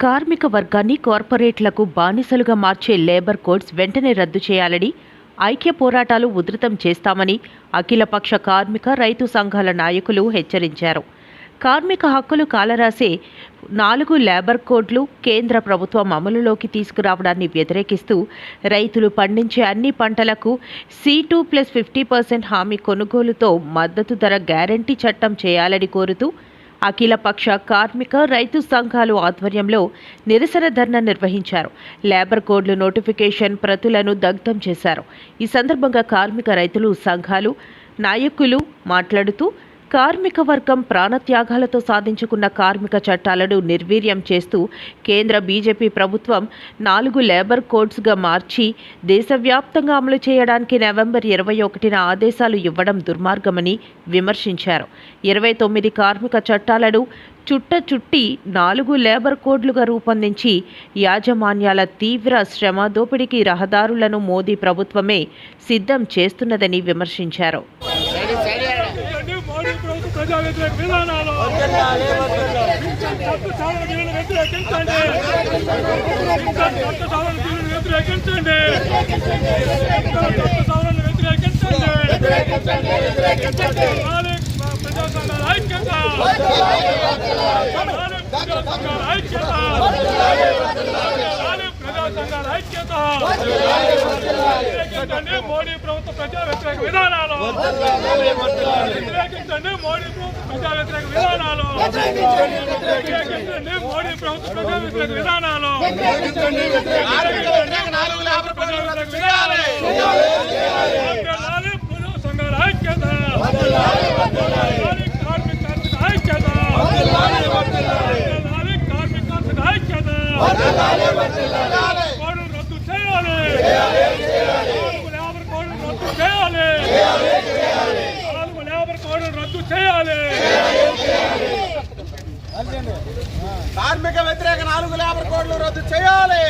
కార్మిక వర్గాన్ని కార్పొరేట్లకు బానిసలుగా మార్చే లేబర్ కోడ్స్ వెంటనే రద్దు చేయాలని ఐక్య పోరాటాలు ఉధృతం చేస్తామని అఖిలపక్ష కార్మిక రైతు సంఘాల నాయకులు హెచ్చరించారు. కార్మిక హక్కులు కాలరాసే నాలుగు లేబర్ కోడ్లు కేంద్ర ప్రభుత్వం అమలులోకి తీసుకురావడాన్ని వ్యతిరేకిస్తూ రైతులు పండించే అన్ని పంటలకు C two plus fifty percent హామీ కొనుగోలుతో మద్దతు ధర గ్యారంటీ చట్టం చేయాలని కోరుతూ అఖిలపక్ష కార్మిక రైతు సంఘాలు ఆధ్వర్యంలో నిరసన ధర్నా నిర్వహించారు. లేబర్ కోడ్లు నోటిఫికేషన్ ప్రతులను దగ్ధం చేశారు. ఈ సందర్భంగా కార్మిక రైతులు సంఘాలు నాయకులు మాట్లాడుతూ కార్మిక వర్గం ప్రాణత్యాగాలతో సాధించుకున్న కార్మిక చట్టాలను నిర్వీర్యం చేస్తూ కేంద్ర బీజేపీ ప్రభుత్వం నాలుగు లేబర్ కోడ్స్గా మార్చి దేశవ్యాప్తంగా అమలు చేయడానికి నవంబర్ ఇరవై ఒకటిన ఆదేశాలు ఇవ్వడం దుర్మార్గమని విమర్శించారు. ఇరవై తొమ్మిది కార్మిక చట్టాలను చుట్ట చుట్టి నాలుగు లేబర్ కోడ్లుగా రూపొందించి యాజమాన్యాల తీవ్ర శ్రమ దోపిడీకి రహదారులను మోదీ ప్రభుత్వమే సిద్ధం చేస్తున్నదని విమర్శించారు. ప్రజా వ్యతిరేక విధానాలు పింఛన్ రద్దు వ్యతిరేకించండి పింఛన్ రద్దు వ్యతిరేకించండి పింఛన్ రద్దు సవరణను వ్యతిరేకించండి మాలిక్ ప్రజా సంఘాల ఐక్యత మాలిక్ ప్రజా సంఘాల ఐక్యత మాలిక్ ప్రజా సంఘాల ఐక్యత! వ్యతిరేకించండి మోడీ ప్రభుత్వ ప్రజా వ్యతిరేక విధానాలు! వ్యతిరేకించండి మోడీ ప్రభుత్వ ప్రజా వ్యతిరేక విధానాలు! వ్యతిరేకించండి మోడీ ప్రభుత్వ ప్రజా వ్యతిరేక విధానాలు! వ్యతిరేకించండి నాలుగు లేబర్ ప్రజా కోడ్లు వ్యతిరేక రద్దు చేయాలి. విధానాలు ప్రజా సంఘాల ఐక్యత కార్మిక కార్మిక ఐక్యత కార్మిక కార్మిక ఐక్యత కోడ్లు రద్దు చేయాలి నాలుగు లేబర్ కోడ్లు రద్దు చేయాలి నాలుగు లేబర్ కోడ్లు రద్దు చేయాలి. కార్మిక వ్యతిరేక నాలుగు లేబర్ కోడ్లు రద్దు చేయాలి.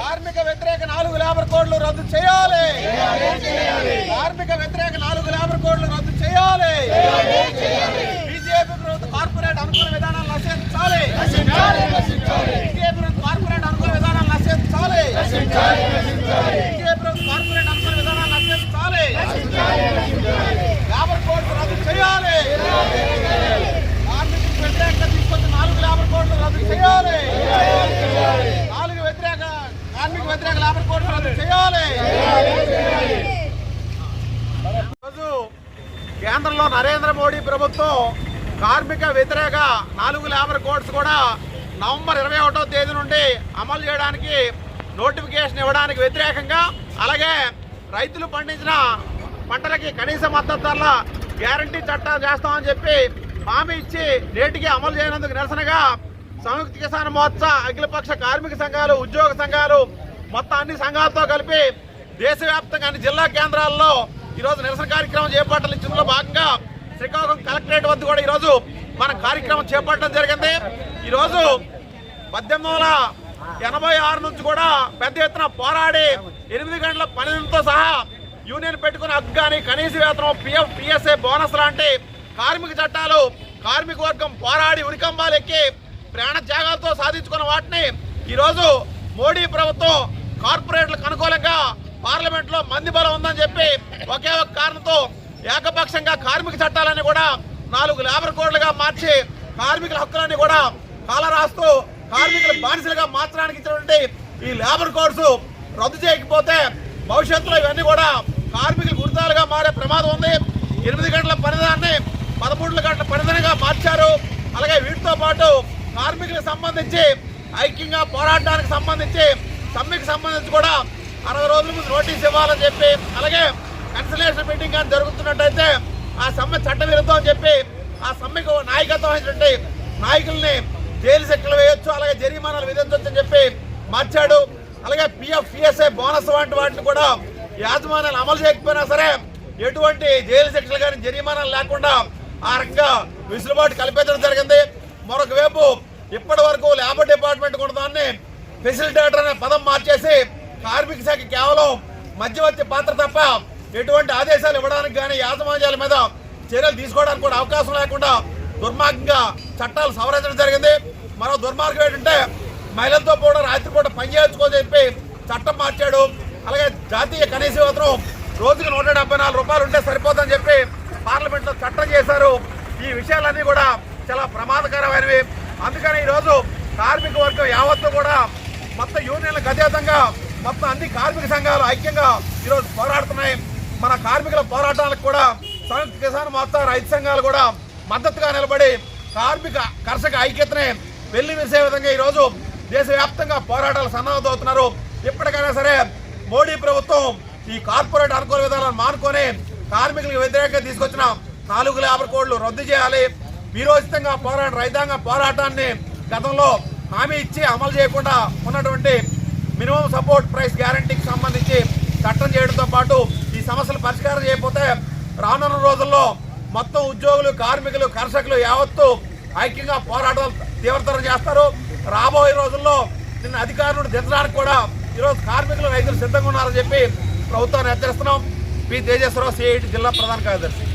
కార్మిక వ్యతిరేక నాలుగు లేబర్ కోడ్లు రద్దు చేయాలి. కార్మిక వ్యతిరేక నాలుగు లేబర్ కోడ్లు రద్దు చేయాలి. బీజేపీ ప్రభుత్వ కార్పొరేట్ అనుకూల విధానాలు నశించాలి బీజేపీ ప్రభుత్వ కార్పొరేట్ అనుకూల విధానాలు నశించాలి బీజేపీ ప్రభుత్వ కార్పొరేట్ అనుకూల విధానాలు నశించాలి లేబర్ కోడ్లు రద్దు చేయాలి కార్మికులకు వ్యతిరేకంగా తీసుకొచ్చిన నాలుగు లేబర్ కోడ్లు రద్దు చేయాలి నాలుగు వ్యతిరేక కార్మిక వ్యతిరేక లేబర్ కోడ్లు రద్దు చేయాలి ఈరోజు కేంద్రంలో నరేంద్ర మోడీ ప్రభుత్వం కార్మిక వ్యతిరేక నాలుగు లేబర్ కోడ్స్ కూడా నవంబర్ ఇరవై ఒకటో తేదీ నుండి అమలు చేయడానికి నోటిఫికేషన్ ఇవ్వడానికి వ్యతిరేకంగా అలాగే రైతులు పండించిన పంటలకి కనీస మద్దతు ధరల గ్యారంటీ చట్టం చేస్తామని చెప్పి హామీ ఇచ్చి నేటికి అమలు చేయనందుకు నిరసనగా సంయుక్త కిసాన్ మోర్చా అఖిలపక్ష కార్మిక సంఘాలు ఉద్యోగ సంఘాలు మొత్తం అన్ని సంఘాలతో కలిపి దేశవ్యాప్తంగా అన్ని జిల్లా కేంద్రాల్లో ఈరోజు నిరసన కార్యక్రమం చేపట్టాలించడంలో భాగంగా శ్రీకాకుళం కలెక్టరేట్ వద్ద కూడా ఈరోజు మన కార్యక్రమం చేపట్టడం జరిగింది. ఈరోజు పద్దెనిమిది వందల ఎనభై ఆరు నుంచి కూడా పెద్ద ఎత్తున పోరాడి ఎనిమిది గంటల పన్నెండుతో సహా యూనియన్ పెట్టుకున్న హక్కు కానీ కనీస వేతనం పిఎఫ్ పిఎస్ఏ బోనస్ లాంటి కార్మిక చట్టాలు కార్మిక వర్గం పోరాడి ఉరికంబాలు ఎక్కి ప్రాణ త్యాగాలతో సాధించుకున్న వాటిని ఈరోజు మోడీ ప్రభుత్వం కార్పొరేట్లకు అనుకూలంగా పార్లమెంట్లో మంది బలం ఉందని చెప్పి ఒకే ఒక కారణంతో ఏకపక్షంగా కార్మిక చట్టాలని కూడా నాలుగు లేబర్ కోడ్లుగా మార్చి కార్మికుల హక్కులన్నీ కూడా కాలరాస్తూ కార్మికుల బానిసలుగా మార్చడానికి ఇచ్చినటువంటి ఈ లేబర్ కోడ్స్ రద్దు చేయకపోతే భవిష్యత్తులో ఇవన్నీ కూడా కార్మికుల గుర్తాలుగా మారే ప్రమాదం ఉంది. ఎనిమిది గంటల పనిదాన్ని పదమూడు గంటల పనిదినగా మార్చారు. అలాగే వీటితో పాటు కార్మికులకు సంబంధించి ఐక్యంగా పోరాడడానికి సంబంధించి సమ్మెకు సంబంధించి కూడా అరవై రోజుల ముందు నోటీస్ ఇవ్వాలని చెప్పి అలాగే కన్సలేషన్ మీటింగ్ కానీ జరుగుతున్నట్టయితే ఆ సమ్మె చట్ట విరుద్ధం అని చెప్పి ఆ సమ్మెకు నాయకత్వం అయినటువంటి నాయకుల్ని జైలు శిక్షలు వేయొచ్చు అలాగే జరిమానాలు విధించవచ్చు అని చెప్పి మార్చాడు. అలాగే పిఎఫ్ పిఎస్ఐ బోనస్ వంటి వాటిని కూడా యాజమాన్యాలు అమలు చేయకపోయినా సరే ఎటువంటి జైలు శిక్షలు కానీ జరిమానాలు లేకుండా ఆ రకంగా విసులుబాటు కల్పించడం జరిగింది. మరొక వైపు ఇప్పటి వరకు లేబర్ డిపార్ట్మెంట్ కూడా దాన్ని ఫెసిలిటేటర్ అనే పదం మార్చేసి కేవలం మధ్యవర్తి పాత్ర తప్ప ఎటువంటి ఆదేశాలు ఇవ్వడానికి కానీ యాజమాన్యాల మీద చర్యలు తీసుకోవడానికి కూడా అవకాశం లేకుండా దుర్మార్గంగా చట్టాలు సవరించడం జరిగింది. మరో దుర్మార్గం ఏంటంటే మహిళలతో కూడా రాత్రిపూట పని చెప్పి చట్టం మార్చాడు. అలాగే జాతీయ కనీస వేతనం రోజుకి నూట డెబ్బై నాలుగు రూపాయలు ఉంటే సరిపోతుందని చెప్పి పార్లమెంట్లో చట్టం చేశారు. ఈ విషయాలన్నీ కూడా చాలా ప్రమాదకరమైనవి. అందుకని ఈరోజు కార్మిక వర్గం యావత్తు కూడా మొత్తం యూనియన్లకు అతీతంగా మొత్తం అన్ని కార్మిక సంఘాలు ఐక్యంగా ఈరోజు పోరాడుతున్నాయి. మన కార్మికుల పోరాటాలకు కూడా సంయుక్త కిసాన్ మోర్చా రైతు సంఘాలు కూడా మద్దతుగా నిలబడి కార్మిక కర్షక ఐక్యతని వెళ్ళి విరిసే విధంగా ఈరోజు దేశవ్యాప్తంగా పోరాటాలు సన్నద్ధవుతున్నారు ఇప్పటికైనా సరే మోడీ ప్రభుత్వం ఈ కార్పొరేట్ అనుకూల విధానాలను మానుకొని కార్మికులకు వ్యతిరేకంగా తీసుకొచ్చిన నాలుగు లేబర్ కోడ్లు రద్దు చేయాలి. వీరోచితంగా పోరాట రైతాంగ పోరాటాన్ని గతంలో హామీ ఇచ్చి అమలు చేయకుండా ఉన్నటువంటి మినిమం సపోర్ట్ ప్రైస్ గ్యారంటీకి సంబంధించి చట్టం చేయడంతో పాటు ఈ సమస్యలు పరిష్కారం చేయకపోతే రానున్న రోజుల్లో మొత్తం ఉద్యోగులు కార్మికులు కర్షకులు యావత్తు ఐక్యంగా పోరాటం తీవ్రతరం చేస్తారు. రాబోయే రోజుల్లో నిన్న అధికారులను దించడానికి కూడా ఈరోజు కార్మికులు రైతులు సిద్ధంగా ఉన్నారని చెప్పి ప్రభుత్వాన్ని హెచ్చరిస్తున్నాం. పి. తేజేశ్వరరావు సిఐటి జిల్లా ప్రధాన కార్యదర్శి.